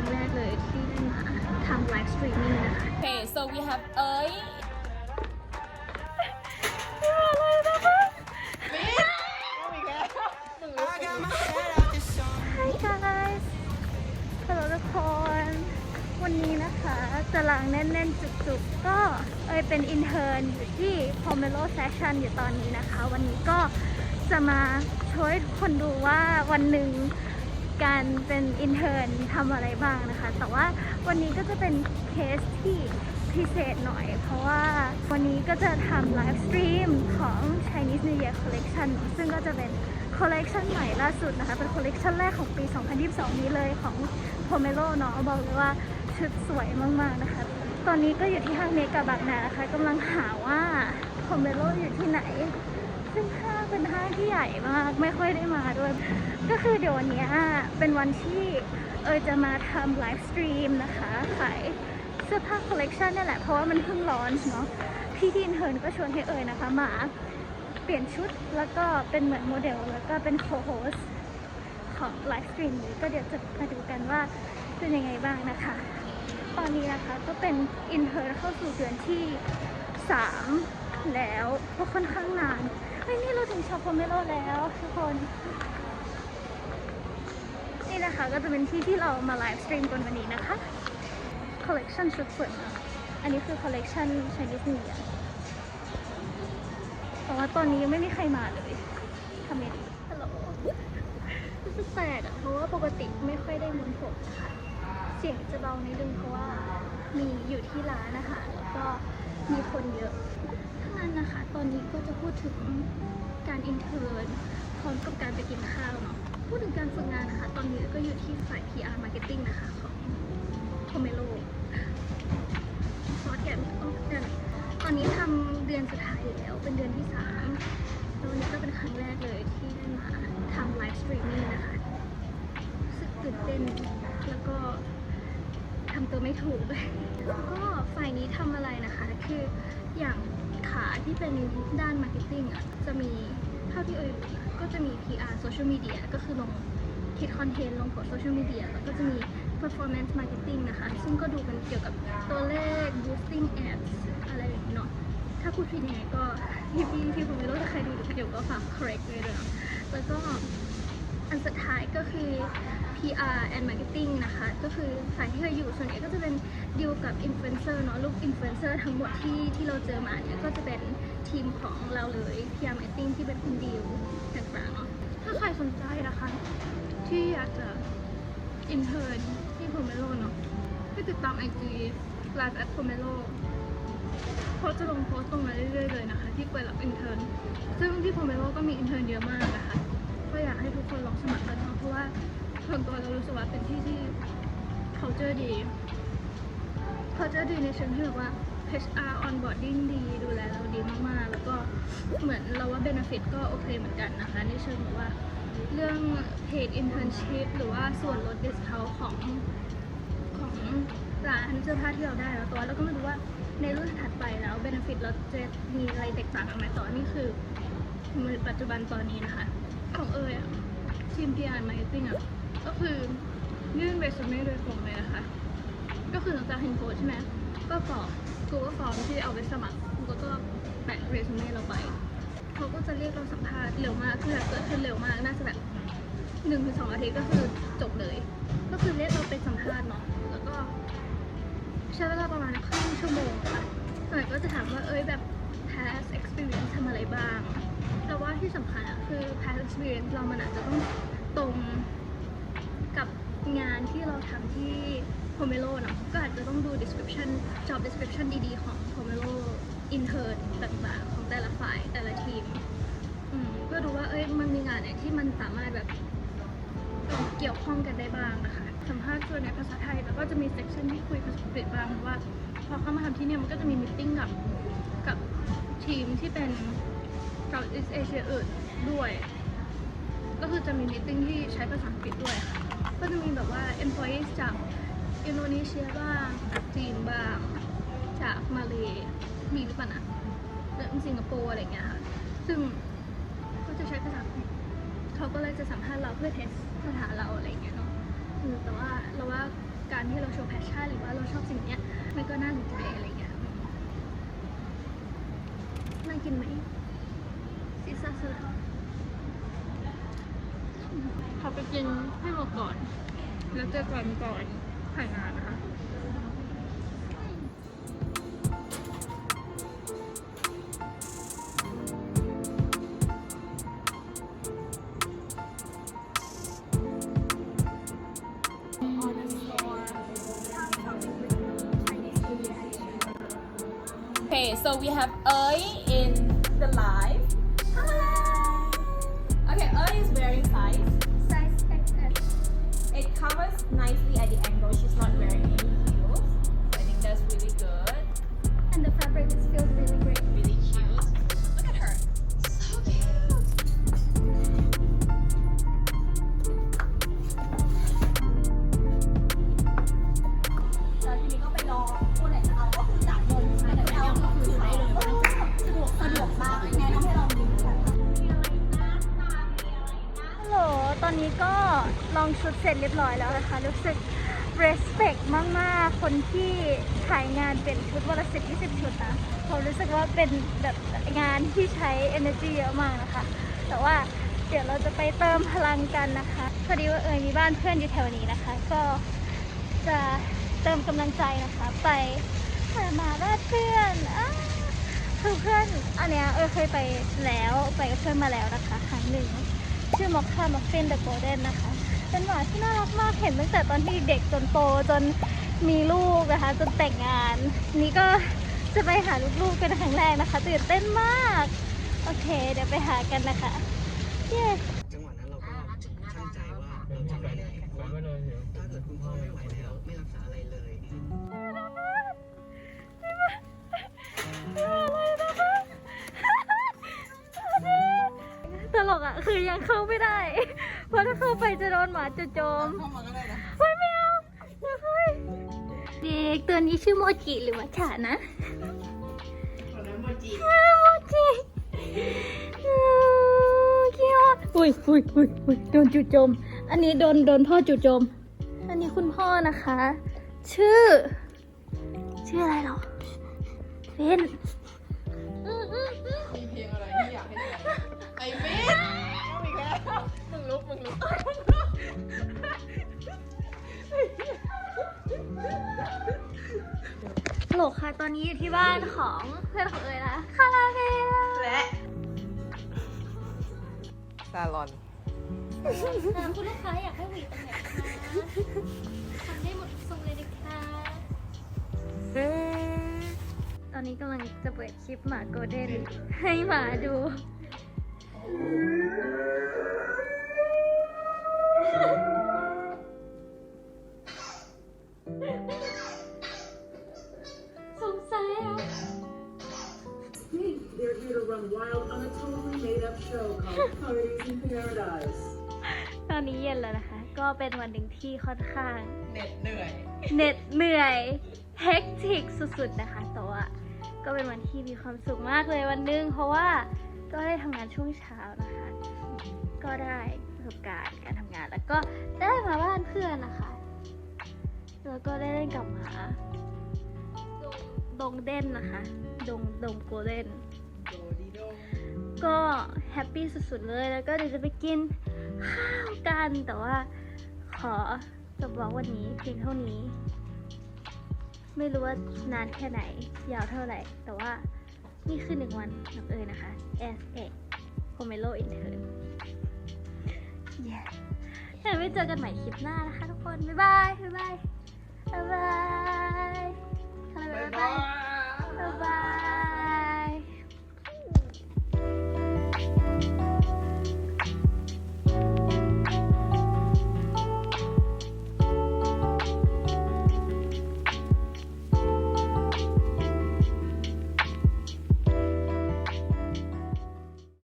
รั้งแรกเลยที่ได้มาทำไลฟ์สตรีมมิ่งนะคะ Okay, so we have เอ้ย Hi guys ฮัลโหลทุกคน วันนี้นะคะตารางแน่นๆ จุกๆ ก็เอยเป็นอินเทอร์นอยู่ที่ Pomelo Session อยู่ตอนนี้นะคะ วันนี้ก็จะมาช่วยทุกคนดูว่าวันหนึ่ง การเป็นอินเทอร์นทำอะไรบ้างนะคะ แต่ว่าวันนี้ก็จะเป็นเคสที่พิเศษหน่อย เพราะว่าวันนี้ก็จะทำไลฟ์สตรีมของ Chinese New Year Collection ซึ่งก็จะเป็นคอลเลกชันใหม่ล่าสุดนะคะ เป็นคอลเลกชันแรกของปี 2022 นี้เลยของ Pomelo เนาะบอกเลยว่าชุดสวยมาก ๆ นะคะ ตอนนี้ก็อยู่ที่ห้างเมกาบางนานะคะกำลังหาว่า Pomelo อยู่ที่ไหน ซึ่งห้างเป็นห้างที่ใหญ่มาก ไม่ค่อยได้มาด้วย ก็คือเดี๋ยววันนี้เป็นวันที่เอยจะมาทำไลฟ์สตรีมนะคะขายเสื้อผ้าคอลเลกชันนี่แหละ เพราะว่ามันเพิ่งลอนเนาะพี่ทีนเทิร์นก็ชวนให้เอยนะคะมาเปลี่ยนชุดแล้วก็เป็นเหมือนโมเดล แล้วก็เป็นโคโฮสของไลฟ์สตรีมนี้ก็เดี๋ยวจะมาดูกันว่าเป็นยังไงบ้างนะคะ ตอนนี้นะคะก็เป็นอินเทอร์เข้าสู่เดือนที่ 3 แล้วก็ค่อนข้างนาน เฮ้ยนี่เราถึงช็อปโพเมโลแล้วทุกคน นี่นะคะก็จะเป็นที่ที่เรามาไลฟ์สตรีมกันวันนี้นะคะคอลเลกชันชุดสวยมากอันนี้คือคอลเลกชัน Chinese New Year แต่ว่าตอนนี้ยังไม่มีใครมาเลยทำไงดีฮัลโหลรู้สึกแปลกอะเพราะว่าปกติไม่ค่อยได้มุนผมนะคะ เสียงจะเบานิดนึงเพราะว่ามีอยู่ที่ร้านนะคะแล้วก็มีคนเยอะ นั้นนะคะ ตอนนี้ก็จะพูดถึงการอินเทอร์นพร้อมกับการไปกินข้าวเนาะ พูดถึงการฝึกงานนะคะ ตอนนี้ก็อยู่ที่ฝ่าย PR Marketing นะคะของ Pomelo ซอสแกมอ้เดือนตอนนี้ทำเดือนสุดท้ายแล้ว เป็นเดือนที่สามแล้ววันนี้ก็เป็นครั้งแรกเลยที่ได้มาทำไลฟ์สตรีมมิ่งนะคะรู้สึกตื่นเต้น แล้วก็ทำตัวไม่ถูกแล้วก็ฝ่ายนี้ทำอะไรนะคะ คืออย่าง ขาที่เป็นด้านมาร์เก็ตติ้งอะจะมีเท่าที่เอ่ยก็จะมี PR Social Media ก็คือลงคิดคอนเทนต์ลงโพสโซเชียลมีเดียแล้วก็จะมี performance marketing นะคะ ซึ่งก็ดูกันเกี่ยวกับตัวเลข boosting ads อะไรอย่างนี้เนาะถ้าพูดผิดยังไงก็พี่พี่ที่ผมไม่รู้ถ้าใครดูอยู่ก็ฝาก correct ด้วยด้วยเนาะแล้วก็อันสุดท้ายก็คือ PR and Marketing นะคะ ก็คือฝ่ายที่เคยอยู่ส่วนใหญ่ก็จะเป็นดีลกับ Influencer เนาะลูก Influencer ทั้งหมดที่ที่เราเจอมาเนี่ยก็จะเป็นทีมของเราเลย PR Marketing ที่เป็นคุณดีลต่างๆเนาะถ้าใครสนใจนะคะ ที่อยากจะ intern ที่ Pomelo เนาะให้ติดตาม IG live at Pomelo เพราะจะลงโพสต์ตรงนั้นเรื่อยๆเลยนะคะ ที่เปิดรับ intern ซึ่งที่ Pomelo ก็มี intern เยอะมากนะคะ ก็อยากให้ทุกคนลองสมัครกันเนาะเพราะว่า ส่วนตัวเรารู้สึกว่าเป็นที่ที่ culture ดี culture ดีในเชิงที่แบบว่า HR onboarding ดีดูแลเราดีมากๆ แล้วก็เหมือนเราว่า benefit ก็โอเคเหมือนกันนะคะ ในเชิงแบบว่าเรื่อง paid internship หรือว่าส่วนลด discount ของของร้านเสื้อผ้าที่เราได้แล้วตัวเราก็ไม่รู้ว่าในรุ่นถัดไปแล้ว benefit เราจะมีอะไรแตกต่างกันไหมต่ว่านี่คือมือปัจจุบันตอนนี้นะคะ ของเอยอทีม PR Marketing อะ ก็คือยื่นเรซูเม่โดยตรงเลยนะคะ ก็คือหลังจากเห็นโพสใช่ไหมก็กรอก Google Form ที่เอาไปสมัครแล้วก็แปะเรซูเม่เราไปเขาก็จะเรียกเราสัมภาษณ์เร็วมากคือแบบเกิดขึ้นเร็วมากน่าจะแบบหนึ่งถึงสองอาทิตย์ก็คือจบเลย ก็คือเรียกเราไปสัมภาษณ์เนาะแล้วก็ใช้เวลาประมาณครึ่งชั่วโมงค่ะหน่อยก็จะถามว่าเอ้ยแบบ past experience ทำอะไรบ้าง แต่ว่าที่สำคัญอะคือ past experience เรามันอาจจะต้องตรงกับงานที่เราทำที่ m e l o เนะก็อาจจะต้องดู description job description ดีๆ ของ Pomelo intern ต่างๆ ของแต่ละฝ่ายแต่ละทีมเพื่อดูว่าเอ้ยมันมีงานไหนที่มันสามารถแบบเกี่ยวข้องกันได้บ้างนะคะสัมภาษณ์ส่วนในภาษาไทย แล้วก็จะมี section ที่คุยภาษาอังกฤษบ้างเพราะว่าพอเข้ามาทำที่เนี่ยมันก็จะมีมิ팅กับกับทีมที่เป็น Southeast Asia อื่นด้วย ก็คือจะมีมิ팅ที่ใช้ภาษาอังกฤษด้วยค่ะก็จะมีแบบว่า employees จาก อินโดนีเซียบ้างจีนบ้าง จากมาเลมีหรือเปล่านะแล้วสิงคโปร์อะไรเงี้ยค่ะ ซึ่งก็จะใช้ภาษาเขาก็เลยจะสัมภาษณ์เราเพื่อเทสภาษาเราอะไรเงี้ยเนาะอืมแต่ว่าเราว่าการที่เราโชว์แพชชั่นหรือว่าเราชอบสิ่งเนี้ยมันก็น่าสนใจอะไรเงี้ยน่ากินไหมซีซ่าสลัดขอไปกินให้หมดก่อน แล้วเจอกันก่อน ถ่ายงานนะคะ Okay, so we have Oi in the live. Nicely at the angle. She's not wearing any heels. I think that's really good. and the fabric feels Really ชุดเสร็จเรียบร้อยแล้วนะคะ รู้สึก respect มากๆ คนที่ถ่ายงานเป็นชุดวันละสิบยี่สิบชุดนะผมรู้สึกว่าเป็นแบบงานที่ใช้ energy เยอะมากนะคะ แต่ว่าเดี๋ยวเราจะไปเติมพลังกันนะคะพอดีว่าเอยมีบ้านเพื่อนอยู่แถวนี้นะคะ ก็จะเติมกำลังใจนะคะ ไปหามาบ้านเพื่อนอคือเพื่อนอันเนี้ยเอยเคยไปแล้วไปกับเพื่อนมาแล้วนะคะ ครั้งหนึ่งชื่อมอคค่ามัฟฟินเดอะโกลเด้นนะคะ เป็นหมาที่น่ารักมากเห็นตั้งแต่ตอนที่เด็กจนโตจนมีลูกนะคะจนแต่งงาน นี่ก็จะไปหาลูกๆเป็นครั้งแรกนะคะตื่นเต้นมาก โอเค เดี๋ยวไปหากันนะคะเย้จังหวะนั้นเราก็ตั้งใจว่าเราจะไม่ไหนเพราะว่าถ้าเกิดคุณพ่อไม่ไหวแล้วไม่รักษาอะไรเลยตลกอะคือยังเข้าไม่ได้ เพราะถ้าเข้าไปจะโดนหมาจุโจมเฮ้ยไม่เอาไม่ค่อยเด็กตัวนี้ชื่อโมจิหรือมัจฉานะโมจิโมจิอืมเกี้ยวอุ้ยอุ้ยอุ้ยอุ้ยโดนจุโจม อันนี้โดนโดนพ่อจุโจม อันนี้คุณพ่อนะคะ ชื่อ ชื่ออะไรหรอเฟน มึงลุกมึงลุกฮัลโหลค่ะ ตอนนี้อยู่ที่บ้านของเพื่อนของเอ๋ยนะคาราเมลและซาลอนคุณลูกค้าอยากให้หวีตรงไหนคะทำได้หมดทุกทรงเลยนะคะ ตอนนี้กำลังจะเปิดคลิปหมาโกลเด้นให้หมาดูส ตอนนี้เย็นแล้วนะคะ ก็เป็นวันหนึ่งที่ค่อนข้างเน็ตเหนื่อยเหน็ดเหนื่อยเฮกทิกสุดๆนะคะแต่ว่าก็เป็นวันที่มีความสุขมากเลยวันหนึง เพราะว่าก็ได้ทำงานช่วงเช้านะคะ ก็ได้ประสบการณ์การทำงานแล้วก็ได้มาบ้านเพื่อนนะคะ แล้วก็ได้เล่นกับหมาดงดงเด่นนะคะดงดงโกลเด้นโดดีโดก็แฮปปี้สุดๆเลยแล้วก็เดี๋ยวจะไปกินข้าว กันแต่ว่าขอจบวอกวันนี้เพียงเท่านี้ ไม่รู้ว่านานแค่ไหน ยาวเท่าไหร่ แต่ว่านี่คือหนึ่งวันนับเอยนะคะ S A Pomelo Intern yeah. แล้วไว้เจอกันใหม่คลิปหน้านะคะทุกคน บ๊ายบาย บ๊ายบาย บ๊ายบาย บ๊ายบาย บ๊ายบาย